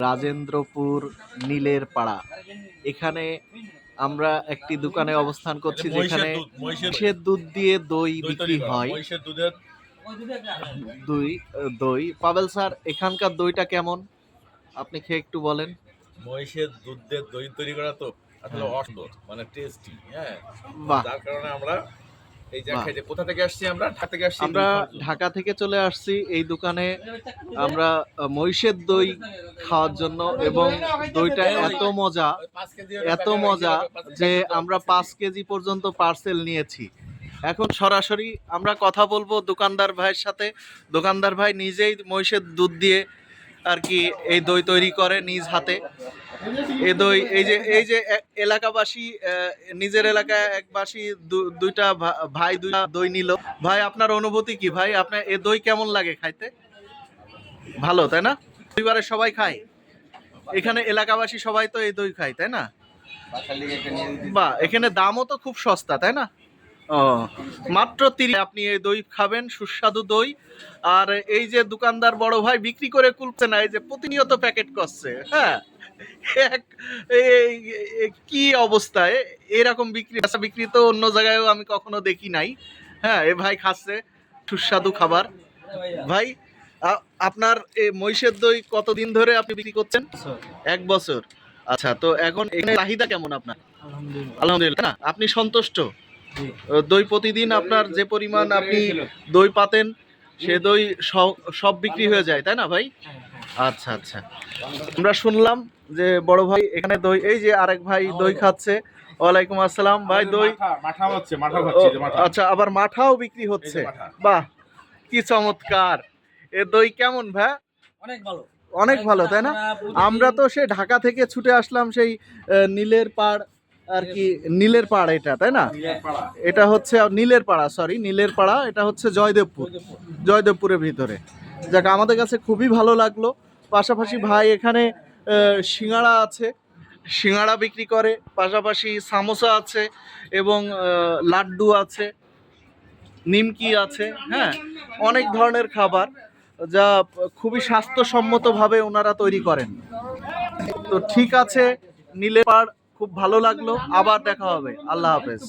রাজেন্দ্রপুর নীলের পাড়া। এখানে আমরা একটি দোকানে অবস্থান করছি যেখানে মহিষের দুধ দিয়ে দই বিক্রি হয়। দই দই। পাবেল স্যার এখানকার দইটা কেমন? আপনি খেয়ে একটু বলেন। মহিষের দুধ দিয়ে দই তৈরি করা তো আসলে হ্যাঁ। মানে টেস্টি হ্যাঁ। যার কারণে আমরা এই বাহ। কোথা থেকে আসছি আমরা? ঢাকা থেকে আসছি আমরা দই খাওয়ার জন্য। ঢাকা থেকে চলে আসছি এই দোকানে। আমরা মহিষের দই খাওয়ার জন্য এবং দইটা এত মজা এত মজা যে আমরা পাঁচ কেজি পর্যন্ত পার্সেল নিয়েছি। এখন সরাসরি আমরা কথা বলব দোকানদার ভাইয়ের সাথে। দোকানদার ভাই নিজেই মহিষের দুধ দিয়ে আর কি এই দই তৈরি করে নিজ হাতে। এই দই এই যে এই যে এলাকাবাসী নিজের এলাকায় একবাসী দুইটা ভাই দুইটা দই নিল। ভাই আপনার অনুভূতি কি? ভাই আপনার এই দই কেমন লাগে খাইতে? ভালো তাই না? পরিবারের সবাই খায়? এখানে এলাকাবাসী সবাই তো এই দই খায় তাই না? বা এখানে দামও তো খুব সস্তা তাই না? ও মাত্র তিরিশ আপনি এই দই খাবেন সুস্বাদু দই। আর এই যে দোকানদার বড় ভাই বিক্রি করে কুলছে না এই যে প্রতিনিয়ত প্যাকেট করছে হ্যাঁ? এক কি অবস্থায় এরকম বিক্রি আচ্ছা, বিক্রি তো অন্য জায়গায়ও আমি কখনো দেখি নাই। হ্যাঁ এ ভাই খাচ্ছে সুস্বাদু খাবার। ভাই আপনার এই মহিষের দই কতদিন ধরে আপনি বিক্রি করছেন? এক বছর। আচ্ছা তো এখন এখানে চাহিদা কেমন আপনার? আলহামদুলিল্লাহ। না? আপনি সন্তুষ্ট? দই প্রতিদিন আপনার যে পরিমাণ আপনি দই পাতেন সে দই সব- সব বিক্রি হয়ে যায় তাই না ভাই? আচ্ছা আচ্ছা। আমরা শুনলাম যে বড় ভাই এখানে দই এই যে আরেক ভাই দই খাচ্ছে। ওয়ালাইকুম আসসালাম। ভাই দই মাঠা- মাঠা হচ্ছে মাঠা ও, খাচ্ছি যে মাঠা। আচ্ছা আবার মাঠাও বিক্রি হচ্ছে। বাহ কি চমৎকার। এ দই কেমন ভাই অনেক ভালো। অনেক ভালো তাই না? আমরা তো সে ঢাকা থেকে ছুটে আসলাম সেই নীলের পাড়। আর কি নীলের পাড় এটা তাই না? এটা হচ্ছে নীলের পাড়া সরি নীলের পাড়া এটা হচ্ছে জয়দেবপুর। জয়দেবপুরের ভিতরে। যাক আমাদের কাছে খুবই ভালো লাগল। পাশাপাশি ভাই এখানে আহ, সিঙ্গাড়া আছে সিঙ্গাড়া বিক্রি করে। পাশাপাশি সামোসা আছে এবং লাড্ডু আছে নিমকি আছে হ্যাঁ? অনেক ধরনের খাবার যা খুবই স্বাস্থ্যসম্মতভাবে ওনারা তৈরি করেন। তো ঠিক আছে নীলের পাড় খুব ভালো লাগল আবার দেখা হবে। আল্লাহ হাফেজ।